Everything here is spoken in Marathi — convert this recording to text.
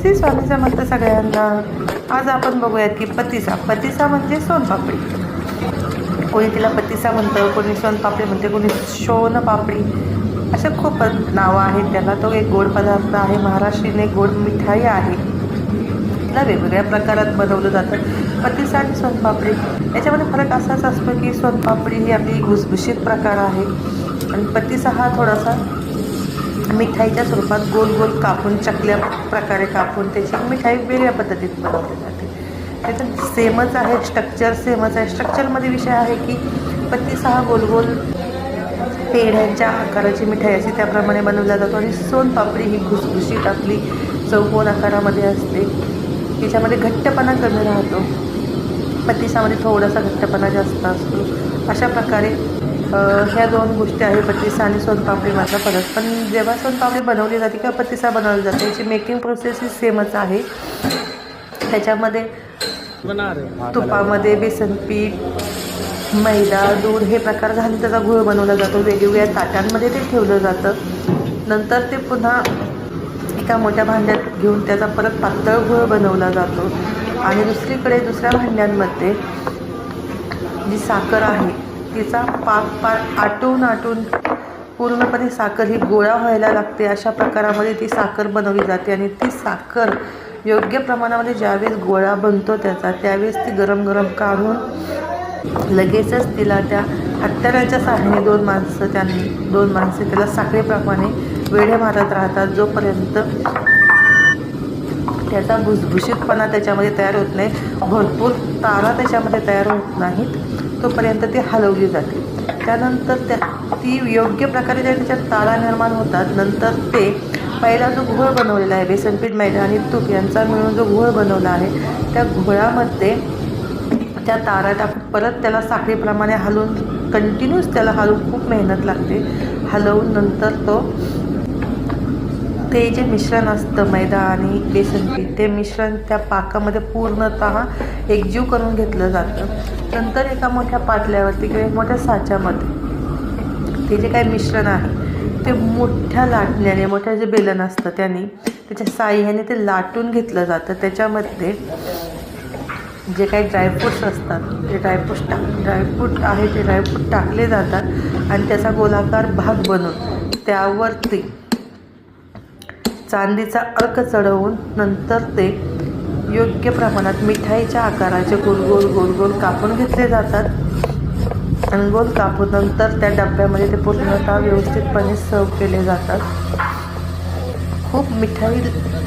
श्री स्वामी समर्थ सगळ्यांना. आज आपण बघूयात की पतिसा. पतिसा म्हणजे सोनपापडी. कोणी तिला पतिसा म्हणतं कोणी सोनपापडी म्हणते कोणी शोन पापडी असे खूप नावं आहेत त्याला. तो एक गोड पदार्थ आहे. महाराष्ट्रीने गोड मिठाई आहे. तिला वेगवेगळ्या प्रकारात बनवलं जातं. पतिसा आणि सोनपापडी. याच्यामध्ये फरक असाच असतो की सोनपापडी ही आपली घुसभुशीत प्रकार आहे. आणि पतिसा हा थोडासा मिठाईच्या स्वरूपात गोल गोल कापून चकल्या प्रकारे कापून त्याची मिठाई वेगळ्या पद्धतीत बनवली जाते. त्याच्यात सेमच आहे स्ट्रक्चर सेमच आहे. स्ट्रक्चरमध्ये विषय आहे की पत्तीसा हा गोल गोल पेढ्यांच्या आकाराची मिठाई अशी त्याप्रमाणे बनवला जातो. आणि सोनपापडी ही घुसघुशीत आपली चौकोन आकारामध्ये असते. तिच्यामध्ये घट्टपणा कमी राहतो. पत्तीसामध्ये थोडासा घट्टपणा जास्त असतो. अशा प्रकारे ह्या दोन गोष्टी आहे पतिसा आणि सोनपापडीमधला फरक. पण जेव्हा सोनपापडी बनवली जाते किंवा पतिसा बनवली जाते याची मेकिंग प्रोसेस ही सेमच आहे. त्याच्यामध्ये तुपामध्ये बेसन पीठ मैदा दूध हे प्रकार घालून त्याचा गुळ बनवला जातो. वेगवेगळ्या ताटांमध्ये ते ठेवलं जातं. नंतर ते पुन्हा एका मोठ्या भांड्यात घेऊन त्याचा परत पातळ गुळ बनवला जातो. आणि दुसरीकडे दुसऱ्या भांड्यांमध्ये जी साखर आहे तिचा पाक पाक आटून आटून पूर्णपणे साखर ही गोळा व्हायला लागते. अशा प्रकारामध्ये ती साखर बनवली जाते आणि ती साखर योग्य प्रमाणामध्ये ज्यावेळेस गोळा बनतो त्याचा त्यावेळेस ती गरम गरम काढून लगेचच तिला त्या हत्याराच्या सहाय्याने दोन माणसं त्यांनी दोन माणसे त्याला साखरेप्रमाणे वेढे मारत राहतात. जोपर्यंत त्याचा भुसभुशीतपणा त्याच्यामध्ये तयार होत नाही भरपूर तारा त्याच्यामध्ये तयार होत नाहीत. तोपर्यंत ती हलवली जाते. त्यानंतर त्या ती योग्य प्रकारे ज्या त्याच्यात तारा निर्माण होतात. नंतर ते पहिला जो घोळ बनवलेला आहे बेसनपीठ मैदा आणि तूप यांचा मिळून जो घोळ बनवला आहे त्या घोळामध्ये त्या तारा टाकून परत त्याला साखरेप्रमाणे हलवून कंटिन्यूस त्याला हलवून खूप मेहनत लागते. हलवून नंतर तो ते जे मिश्रण असतं मैदा आणि बेसन पीठ ते मिश्रण त्या पाकामध्ये पूर्णतः एकजीव करून घेतलं जातं. नंतर एका मोठ्या पाटल्यावरती किंवा एक मोठ्या साच्यामध्ये ते जे काही मिश्रण आहे ते मोठ्या लाटण्याने मोठ्या जे बेलन असतं त्याने त्याच्या साह्याने ते लाटून घेतलं जातं. त्याच्यामध्ये जे काही ड्रायफ्रूट्स असतात ते ड्रायफ्रूट्स टाक ड्रायफ्रूट आहे ते ड्रायफ्रूट टाकले जातात आणि त्याचा गोलाकार भाग बनून त्यावरती चांदीचा अर्क चढवून नंतर ते योग्य प्रमाणात मिठाईच्या आकाराचे गोल गोल गोल गोल कापून घेतले जातात. आणि गोल कापून नंतर त्या डब्यामध्ये ते पूर्णतः व्यवस्थितपणे सर्व केले जातात. खूप मिठाई